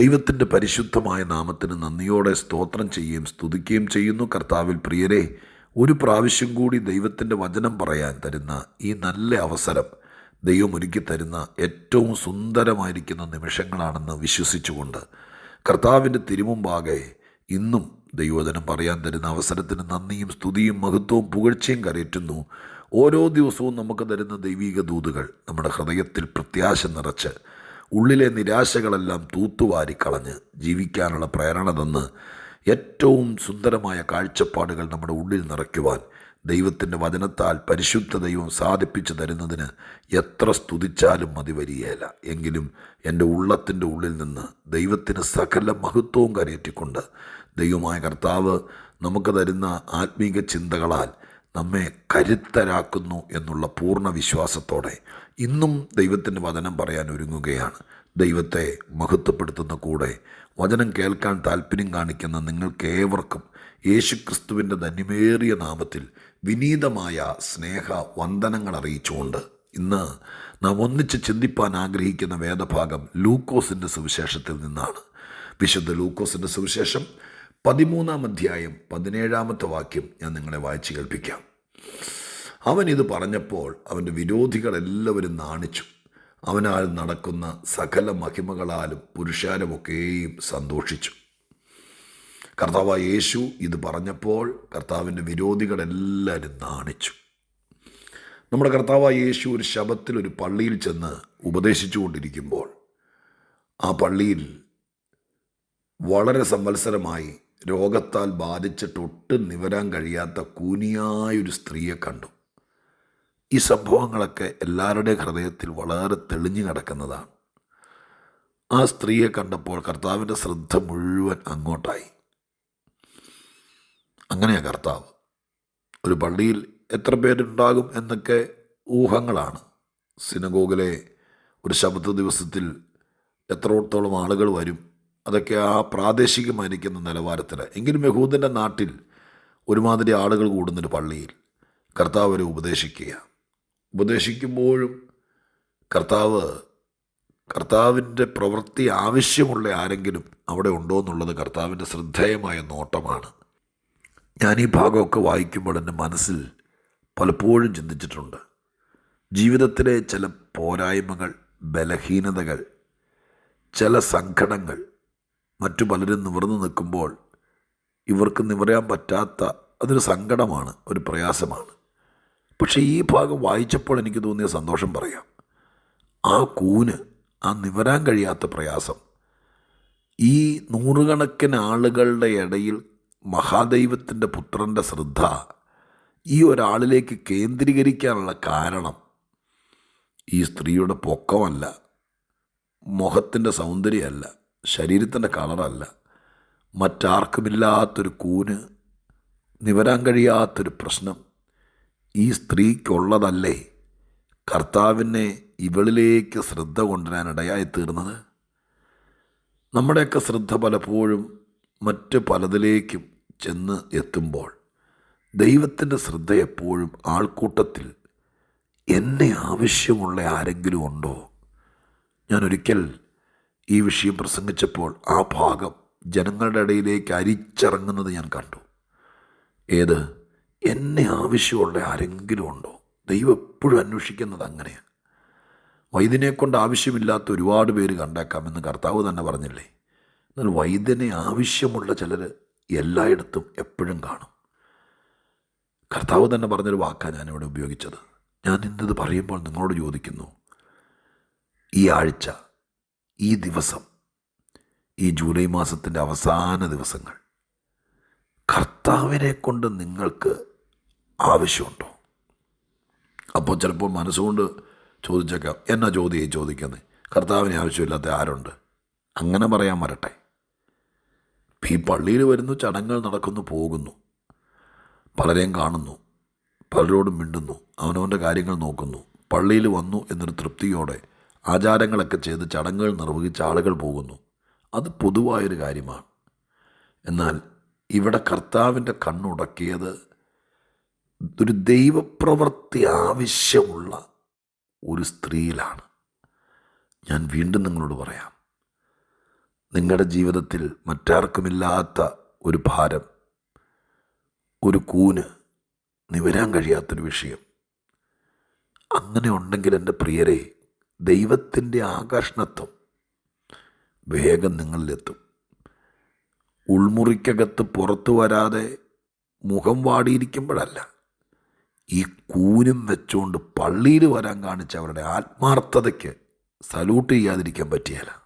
ദൈവത്തിന്റെ പരിശുദ്ധമായ നാമത്തിന് നന്ദിയോടെ സ്തോത്രം ചെയ്യുകയും സ്തുതിക്കുകയും ചെയ്യുന്നു. കർത്താവിൽ പ്രിയരെ ഒരു പ്രാവശ്യം കൂടി ദൈവത്തിന്റെ വചനം പറയാൻ തരുന്ന ഈ നല്ല അവസരം ദൈവം ഒരുക്കി തരുന്ന ഏറ്റവും സുന്ദരമായിരിക്കുന്ന നിമിഷങ്ങളാണെന്ന് വിശ്വസിച്ചുകൊണ്ട് കർത്താവിന്റെ തിരുമുമ്പാകെ ഇന്നും ദൈവവചനം പറയാൻ തരുന്ന അവസരത്തിന് നന്ദിയും സ്തുതിയും മഹത്വവും പുകഴ്ചയും കരയറ്റുന്നു. ഓരോ ദിവസവും നമുക്ക് തരുന്ന ദൈവീക ദൂതുകൾ നമ്മുടെ ഹൃദയത്തിൽ പ്രത്യാശ നിറച്ച് ഉള്ളിലെ നിരാശകളെല്ലാം തൂത്തുവാരി കളഞ്ഞ് ജീവിക്കാനുള്ള പ്രേരണ തന്ന് ഏറ്റവും സുന്ദരമായ കാഴ്ചപ്പാടുകൾ നമ്മുടെ ഉള്ളിൽ നിറയ്ക്കുവാൻ ദൈവത്തിന്റെ വചനത്താൽ പരിശുദ്ധ ദൈവം സാധിപ്പിച്ചു തരുന്നതിന് എത്ര സ്തുതിച്ചാലും മതി വരികയില്ല എങ്കിലും എന്റെ ഉള്ളത്തിന്റെ ഉള്ളിൽ നിന്ന് ദൈവത്തിന് സകല മഹത്വവും കരയറ്റിക്കൊണ്ട് ദൈവമായ കർത്താവ് നമുക്ക് തരുന്ന ആത്മീക ചിന്തകളാൽ നമ്മെ കരുത്തരാക്കുന്നു എന്നുള്ള പൂർണ വിശ്വാസത്തോടെ ഇന്നും ദൈവത്തിന്റെ വചനം പറയാൻ ഒരുങ്ങുകയാണ്. ദൈവത്തെ മഹത്വപ്പെടുത്തുന്ന കൂടെ വചനം കേൾക്കാൻ താല്പര്യം കാണിക്കുന്ന നിങ്ങൾക്കേവർക്കും യേശുക്രിസ്തുവിന്റെ ധന്യമേറിയ നാമത്തിൽ വിനീതമായ സ്നേഹ വന്ദനങ്ങൾ അറിയിച്ചുകൊണ്ട് ഇന്ന് നാം ഒന്നിച്ച് ചിന്തിപ്പാൻ ആഗ്രഹിക്കുന്ന വേദഭാഗം ലൂക്കോസിന്റെ സുവിശേഷത്തിൽ നിന്നാണ്. വിശുദ്ധ ലൂക്കോസിന്റെ സുവിശേഷം പതിമൂന്നാം അധ്യായം പതിനേഴാമത്തെ വാക്യം ഞാൻ നിങ്ങളെ വായിച്ചു കേൾപ്പിക്കാം. അവൻ ഇത് പറഞ്ഞപ്പോൾ അവന്റെ വിരോധികളെല്ലാവരും നാണിച്ചു. അവനാൽ നടക്കുന്ന സകല മഹിമകളാലും പുരുഷാരമൊക്കെയും സന്തോഷിച്ചു. കർത്താവ് യേശു ഇത് പറഞ്ഞപ്പോൾ കർത്താവിന്റെ വിരോധികളെല്ലാവരും നാണിച്ചു. നമ്മുടെ കർത്താവ് യേശു ഒരു ശബത്തിൽ ഒരു പള്ളിയിൽ ചെന്ന് ഉപദേശിച്ചു കൊണ്ടിരിക്കുമ്പോൾ ആ പള്ളിയിൽ വളരെ സംവത്സരമായി രോഗത്താൽ ബാധിച്ചിട്ട് ഒട്ടും നിവരാൻ കഴിയാത്ത കൂനിയായൊരു സ്ത്രീയെ കണ്ടു. ഈ സംഭവങ്ങളൊക്കെ എല്ലാവരുടെ ഹൃദയത്തിൽ വളരെ തെളിഞ്ഞു കിടക്കുന്നതാണ്. ആ സ്ത്രീയെ കണ്ടപ്പോൾ കർത്താവിന്റെ ശ്രദ്ധ മുഴുവൻ അങ്ങോട്ടായി. അങ്ങനെയാണ് കർത്താവ്. ഒരു പള്ളിയിൽ എത്ര പേരുണ്ടാകും എന്നൊക്കെ ഊഹങ്ങളാണ്. സിനഗോഗിലെ ഒരു ശബ്ദ ദിവസത്തിൽ എത്രത്തോളം ആളുകൾ വരും അതൊക്കെ ആ പ്രാദേശികമായിരിക്കുന്ന നിലവാരത്തിൽ എങ്കിലും യഹൂദന്റെ നാട്ടിൽ ഒരുമാതിരി ആളുകൾ കൂടുന്നൊരു പള്ളിയിൽ കർത്താവ് അവരെ ഉപദേശിക്കുക. ഉപദേശിക്കുമ്പോഴും കർത്താവ് കർത്താവിന്റെ പ്രവൃത്തി ആവശ്യമുള്ള ആരെങ്കിലും അവിടെ ഉണ്ടോ എന്നുള്ളത് കർത്താവിന്റെ ശ്രദ്ധേയമായ നോട്ടമാണ്. ഞാൻ ഈ ഭാഗമൊക്കെ വായിക്കുമ്പോൾ എന്റെ മനസ്സിൽ പലപ്പോഴും ചിന്തിച്ചിട്ടുണ്ട്. ജീവിതത്തിലെ ചില പോരായ്മകൾ ബലഹീനതകൾ ചില സങ്കടങ്ങൾ മറ്റു പലരും നിവർന്നു നിൽക്കുമ്പോൾ ഇവർക്ക് നിവരാൻ പറ്റാത്ത അതൊരു സങ്കടമാണ് ഒരു പ്രയാസമാണ്. പക്ഷേ ഈ ഭാഗം വായിച്ചപ്പോൾ എനിക്ക് തോന്നിയ സന്തോഷം പറയാം. ആ കൂന് ആ നിവരാൻ കഴിയാത്ത പ്രയാസം. ഈ നൂറുകണക്കിന് ആളുകളുടെ ഇടയിൽ മഹാദൈവത്തിന്റെ പുത്രന്റെ ശ്രദ്ധ ഈ ഒരാളിലേക്ക് കേന്ദ്രീകരിക്കാനുള്ള കാരണം ഈ സ്ത്രീയുടെ പൊക്കമല്ല മുഖത്തിന്റെ സൗന്ദര്യമല്ല. ശരീരത്തിന്റെ കളറല്ല. മറ്റാർക്കുമില്ലാത്തൊരു കൂന് നിവരാൻ കഴിയാത്തൊരു പ്രശ്നം. ഈ സ്ത്രീക്കുള്ളതല്ലേ കർത്താവിനെ ഇവളിലേക്ക് ശ്രദ്ധ കൊണ്ടുവരാൻ ഇടയായി തീർന്നത്? നമ്മുടെയൊക്കെ ശ്രദ്ധ പലപ്പോഴും മറ്റ് പലതിലേക്കും ചെന്ന് എത്തുമ്പോൾ ദൈവത്തിന്റെ ശ്രദ്ധ എപ്പോഴും ആൾക്കൂട്ടത്തിൽ എന്നെ ആവശ്യമുള്ള ആരെങ്കിലും ഉണ്ടോ? ഞാൻ ഒരിക്കൽ ഈ വിഷയം പ്രസംഗിച്ചപ്പോൾ ആ ഭാഗം ജനങ്ങളുടെ ഇടയിലേക്ക് അരിച്ചിറങ്ങുന്നത് ഞാൻ കണ്ടു. ഏത്? എന്നെ ആവശ്യമുള്ള ആരെങ്കിലും ഉണ്ടോ? ദൈവം എപ്പോഴും അന്വേഷിക്കുന്നത് അങ്ങനെയാണ് വൈദ്യനെ കൊണ്ട് ആവശ്യമില്ലാത്ത ഒരുപാട് പേര് കണ്ടേക്കാമെന്ന് കർത്താവ് തന്നെ പറഞ്ഞില്ലേ? എന്നാൽ വൈദ്യനെ ആവശ്യമുള്ള ചിലർ എല്ലായിടത്തും എപ്പോഴും കാണും. കർത്താവ് തന്നെ പറഞ്ഞൊരു വാക്കാണ് ഞാനിവിടെ ഉപയോഗിച്ചത്. ഞാൻ ഇന്നത് പറയുമ്പോൾ നിങ്ങളോട് ചോദിക്കുന്നു. ഈ ആഴ്ച ഈ ദിവസം ഈ ജൂലൈ മാസത്തിന്റെ അവസാന ദിവസങ്ങൾ കർത്താവിനെ കൊണ്ട് നിങ്ങൾക്ക് ആവശ്യമുണ്ടോ? അപ്പോൾ ചിലപ്പോൾ മനസ്സുകൊണ്ട് ചോദിച്ചേക്കാം എന്നാ ചോദ്യം ചോദിക്കുന്നത്? കർത്താവിന് ആവശ്യമില്ലാത്ത ആരുണ്ട്? അങ്ങനെ പറയാൻ വരട്ടെ ഈ പള്ളിയിൽ വരുന്നു ചടങ്ങുകൾ നടക്കുന്നു പോകുന്നു. പലരെയും കാണുന്നു പലരോടും മിണ്ടുന്നു അവനവന്റെ കാര്യങ്ങൾ നോക്കുന്നു പള്ളിയിൽ വന്നു എന്നൊരു തൃപ്തിയോടെ ആചാരങ്ങളൊക്കെ ചെയ്ത് ചടങ്ങുകൾ നിർവഹിച്ച ആളുകൾ പോകുന്നു. അത് പൊതുവായൊരു കാര്യമാണ്. എന്നാൽ ഇവിടെ കർത്താവിന്റെ കണ്ണുടക്കിയത് ഒരു ദൈവപ്രവൃത്തി ആവശ്യമുള്ള ഒരു സ്ത്രീയിലാണ്. ഞാൻ വീണ്ടും നിങ്ങളോട് പറയാം. നിങ്ങളുടെ ജീവിതത്തിൽ മറ്റാർക്കുമില്ലാത്ത ഒരു ഭാരം ഒരു കൂന് നിവരാൻ കഴിയാത്തൊരു വിഷയം. അങ്ങനെ ഉണ്ടെങ്കിൽ എന്റെ പ്രിയരെ ദൈവത്തിന്റെ ആകർഷണത്വം വേഗം നിങ്ങളിലെത്തും. ഉൾമുറിക്കകത്ത് പുറത്തു വരാതെ മുഖം വാടിയിരിക്കുമ്പോഴല്ല ഈ കൂനും വെച്ചുകൊണ്ട് പള്ളിയിൽ വരാൻ കാണിച്ച അവരുടെ ആത്മാർത്ഥതയ്ക്ക് സല്യൂട്ട് ചെയ്യാതിരിക്കാൻ പറ്റിയല്ല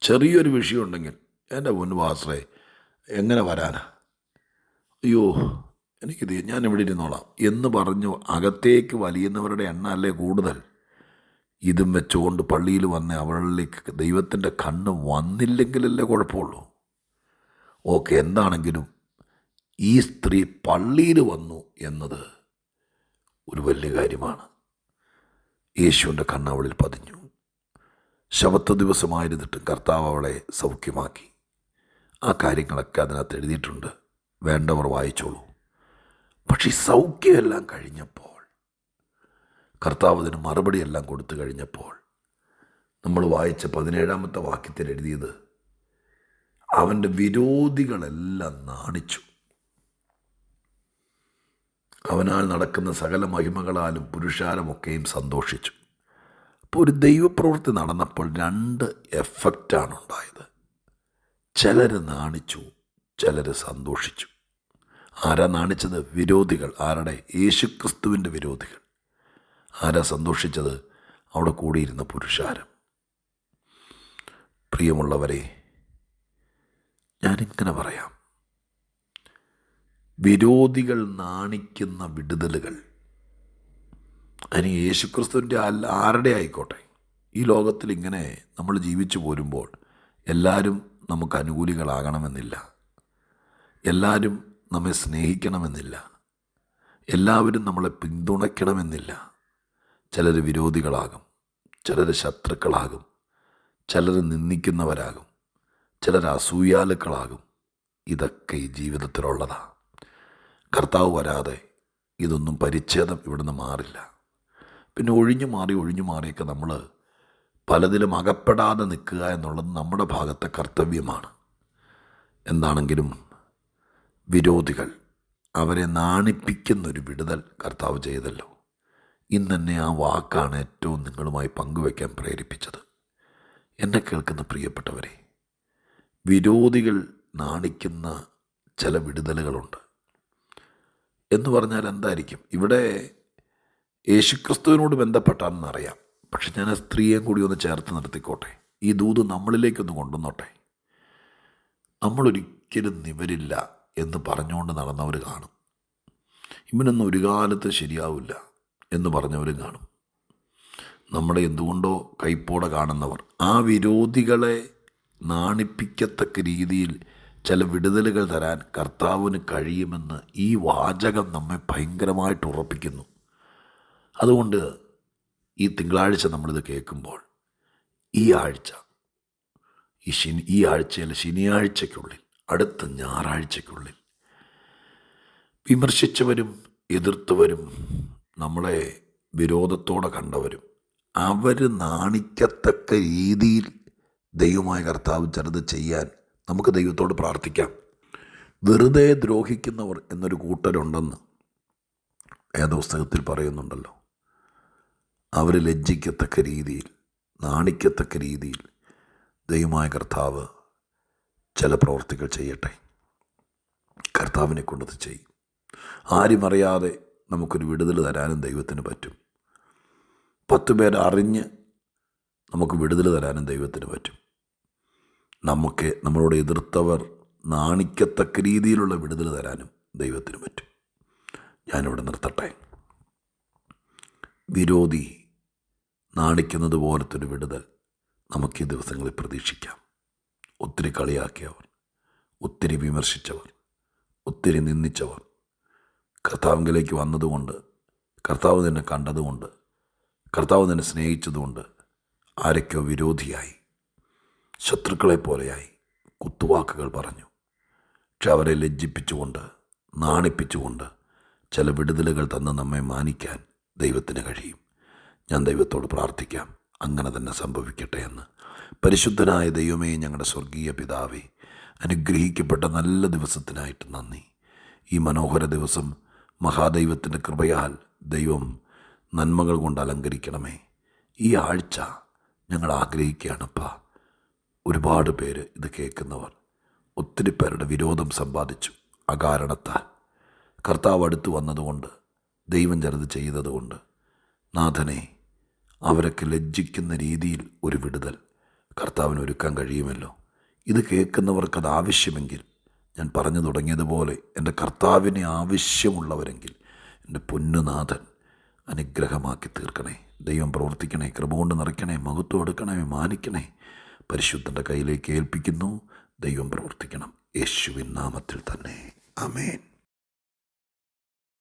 ചെറിയൊരു വിഷയമുണ്ടെങ്കിൽ എന്റെ മുൻവാസേ എങ്ങനെ വരാനാ? അയ്യോ എനിക്കിത് ഞാൻ ഇവിടെ ഇരുന്നോളാം. എന്ന് പറഞ്ഞു അകത്തേക്ക് വലിയുന്നവരുടെ എണ്ണ അല്ലേ കൂടുതൽ? ഇതും വെച്ചുകൊണ്ട് പള്ളിയിൽ വന്ന് അവളിലേക്ക് ദൈവത്തിന്റെ കണ്ണ് വന്നില്ലെങ്കിലല്ലേ കുഴപ്പമുള്ളൂ. ഓക്കെ എന്താണെങ്കിലും ഈ സ്ത്രീ പള്ളിയിൽ വന്നു എന്നത് ഒരു വലിയ കാര്യമാണ്. യേശുവിന്റെ കണ്ണ് അവളിൽ പതിഞ്ഞു. ശബത്ത ദിവസമായിരുന്നിട്ടും കർത്താവ് അവളെ സൗഖ്യമാക്കി. ആ കാര്യങ്ങളൊക്കെ അതിനകത്ത് എഴുതിയിട്ടുണ്ട്. വേണ്ടവർ വായിച്ചോളൂ. പക്ഷേ സൗഖ്യമെല്ലാം കഴിഞ്ഞപ്പോൾ കർത്താവ് അതിന് മറുപടിയെല്ലാം കൊടുത്തു കഴിഞ്ഞപ്പോൾ നമ്മൾ വായിച്ച പതിനേഴാമത്തെ വാക്യത്തിൽ എഴുതിയത് അവന്റെ വിരോധികളെല്ലാം നാണിച്ചു. അവനാൽ നടക്കുന്ന സകല മഹിമകളാലും പുരുഷാരമൊക്കെയും സന്തോഷിച്ചു. അപ്പോൾ ഒരു ദൈവപ്രവൃത്തി നടന്നപ്പോൾ രണ്ട് എഫക്റ്റാണ് ഉണ്ടായത്. ചിലർ നാണിച്ചു ചിലർ സന്തോഷിച്ചു. ആരാ നാണിച്ചത്? വിരോധികൾ. ആരുടെ? യേശുക്രിസ്തുവിന്റെ വിരോധികൾ. ആരാ സന്തോഷിച്ചത്? അവിടെ കൂടിയിരുന്ന പുരുഷാരം. പ്രിയമുള്ളവരെ ഞാനിങ്ങനെ പറയാം. വിരോധികൾ നാണിക്കുന്ന വിടുതലുകൾ അതിന് യേശുക്രിസ്തുവിന്റെ അല്ല ആരുടെ ആയിക്കോട്ടെ? ഈ ലോകത്തിൽ ഇങ്ങനെ നമ്മൾ ജീവിച്ചു പോരുമ്പോൾ എല്ലാവരും നമുക്ക് അനുകൂലികളാകണമെന്നില്ല. എല്ലാവരും നമ്മെ സ്നേഹിക്കണമെന്നില്ല. എല്ലാവരും നമ്മളെ പിന്തുണയ്ക്കണമെന്നില്ല. ചിലർ വിരോധികളാകും ചിലർ ശത്രുക്കളാകും ചിലർ നിന്ദിക്കുന്നവരാകും ചിലർ അസൂയാലുക്കളാകും. ഇതൊക്കെ ഈ ജീവിതത്തിലുള്ളതാണ് കർത്താവ് വരാതെ ഇതൊന്നും പരിച്ഛേദം ഇവിടുന്ന് മാറില്ല. പിന്നെ ഒഴിഞ്ഞു മാറി ഒഴിഞ്ഞു മാറിയൊക്കെ നമ്മൾ പലതിലും അകപ്പെടാതെ നിൽക്കുക എന്നുള്ളത് നമ്മുടെ ഭാഗത്തെ കർത്തവ്യമാണ്. എന്താണെങ്കിലും വിരോധികൾ അവരെ നാണിപ്പിക്കുന്നൊരു വിടുതൽ കർത്താവ് ചെയ്തല്ലോ. ഇന്നെന്നെ ആ വാക്കാണ് ഏറ്റവും നിങ്ങളുമായി പങ്കുവയ്ക്കാൻ പ്രേരിപ്പിച്ചത്. എന്നെ കേൾക്കുന്ന പ്രിയപ്പെട്ടവരെ വിരോധികൾ നാണിക്കുന്ന ചില വിടുതലുകളുണ്ട്. എന്ന് പറഞ്ഞാൽ എന്തായിരിക്കും? ഇവിടെ യേശുക്രിസ്തുവിനോട് ബന്ധപ്പെട്ടാണെന്നറിയാം പക്ഷെ ഞാൻ ആ സ്ത്രീയെയും കൂടി ഒന്ന് ചേർത്ത് നിർത്തിക്കോട്ടെ. ഈ ദൂത് നമ്മളിലേക്കൊന്ന് കൊണ്ടുവന്നോട്ടെ. നമ്മളൊരിക്കലും നിവരില്ല എന്ന് പറഞ്ഞുകൊണ്ട് നടന്നവർ കാണും. ഇവനൊന്നും ഒരു കാലത്ത് ശരിയാവില്ല. എന്ന് പറഞ്ഞവരും കാണും. നമ്മളെ എന്തുകൊണ്ടോ കൈപ്പോടെ കാണുന്നവർ. ആ വിരോധികളെ നാണിപ്പിക്കത്തക്ക രീതിയിൽ ചില വിടുതലുകൾ തരാൻ കർത്താവിന് കഴിയുമെന്ന് ഈ വാചകം നമ്മെ ഭയങ്കരമായിട്ട് ഉറപ്പിക്കുന്നു. അതുകൊണ്ട് ഈ തിങ്കളാഴ്ച നമ്മളിത് കേൾക്കുമ്പോൾ ഈ ആഴ്ച ഈ ശനി ഈ ആഴ്ചയിൽ ശനിയാഴ്ചയ്ക്കുള്ളിൽ അടുത്ത ഞായറാഴ്ചയ്ക്കുള്ളിൽ വിമർശിച്ചവരും എതിർത്തവരും നമ്മളെ വിരോധത്തോടെ കണ്ടവരും. അവർ നാണിക്കത്തക്ക രീതിയിൽ ദൈവമായ കർത്താവ് ചിലത് ചെയ്യാൻ നമുക്ക് ദൈവത്തോട് പ്രാർത്ഥിക്കാം. വെറുതെ ദ്രോഹിക്കുന്നവർ എന്നൊരു കൂട്ടരുണ്ടെന്ന് വേദപുസ്തകത്തിൽ പറയുന്നുണ്ടല്ലോ. അവർ ലജ്ജിക്കത്തക്ക രീതിയിൽ നാണിക്കത്തക്ക രീതിയിൽ ദൈവമായ കർത്താവ് ചില പ്രവർത്തികൾ ചെയ്യട്ടെ. കർത്താവിനെ കൊണ്ടത് ചെയ്യും. ആരും അറിയാതെ നമുക്കൊരു വിടുതൽ തരാനും ദൈവത്തിന് പറ്റും. പത്ത് പേർ അറിഞ്ഞ് നമുക്ക് വിടുതൽ തരാനും ദൈവത്തിന് പറ്റും. നമുക്ക് നമ്മളോട് എതിർത്തവർ നാണിക്കത്തക്ക രീതിയിലുള്ള വിടുതൽ തരാനും ദൈവത്തിന് പറ്റും. ഞാനിവിടെ നിർത്തട്ടെ. വിരോധി നാണിക്കുന്നത് പോലത്തൊരു വിടുതൽ നമുക്ക് ഈ ദിവസങ്ങളിൽ പ്രതീക്ഷിക്കാം. ഒത്തിരി കളിയാക്കിയവർ ഒത്തിരി വിമർശിച്ചവർ ഒത്തിരി നിന്ദിച്ചവർ കർത്താവിലേക്ക് വന്നതുകൊണ്ട് കർത്താവ് നിന്നെ കണ്ടതുകൊണ്ട് കർത്താവ് നിന്നെ സ്നേഹിച്ചതുകൊണ്ട് ആരൊക്കെയോ വിരോധിയായി. ശത്രുക്കളെപ്പോലെയായി കുത്തുവാക്കുകൾ പറഞ്ഞു. പക്ഷെ അവരെ ലജ്ജിപ്പിച്ചുകൊണ്ട് നാണിപ്പിച്ചുകൊണ്ട് ചില വിടുതലുകൾ തന്ന് നമ്മെ മാനിക്കാൻ ദൈവത്തിന് കഴിയും. ഞാൻ ദൈവത്തോട് പ്രാർത്ഥിക്കാം. അങ്ങനെ തന്നെ സംഭവിക്കട്ടെ എന്ന്. പരിശുദ്ധനായ ദൈവമേ ഞങ്ങളുടെ സ്വർഗീയ പിതാവേ അനുഗ്രഹിക്കപ്പെട്ട നല്ല ദിവസത്തിനായിട്ട് നന്ദി. ഈ മനോഹര ദിവസം മഹാദൈവത്തിന്റെ കൃപയാൽ ദൈവം നന്മകൾ കൊണ്ട് അലങ്കരിക്കണമേ. ഈ ആഴ്ച ഞങ്ങൾ ആഗ്രഹിക്കുകയാണപ്പാ. ഒരുപാട് പേര് ഇത് കേൾക്കുന്നവർ ഒത്തിരി പേരുടെ വിരോധം സമ്പാദിച്ചു അകാരണത്താൽ. കർത്താവ് അടുത്ത് വന്നതുകൊണ്ട് ദൈവം ചിലത് ചെയ്തതുകൊണ്ട് നാഥനെ അവരൊക്കെ ലജ്ജിക്കുന്ന രീതിയിൽ ഒരു വിടുതൽ കർത്താവിന് ഒരുക്കാൻ കഴിയുമല്ലോ. ഇത് കേൾക്കുന്നവർക്കത് ആവശ്യമെങ്കിൽ ഞാൻ പറഞ്ഞു തുടങ്ങിയതുപോലെ എന്റെ കർത്താവിന് ആവശ്യമുള്ളവരെങ്കിൽ എന്റെ പൊന്നുനാഥൻ അനുഗ്രഹമാക്കി തീർക്കണേ. ദൈവം പ്രവർത്തിക്കണേ കൃപ കൊണ്ട് നിറയ്ക്കണേ മഹത്വം എടുക്കണേ മാനിക്കണേ. പരിശുദ്ധന്റെ കയ്യിലേക്ക് ഏൽപ്പിക്കുന്നു. ദൈവം പ്രവർത്തിക്കണം. യേശുവിൻ നാമത്തിൽ തന്നെ. അമേൻ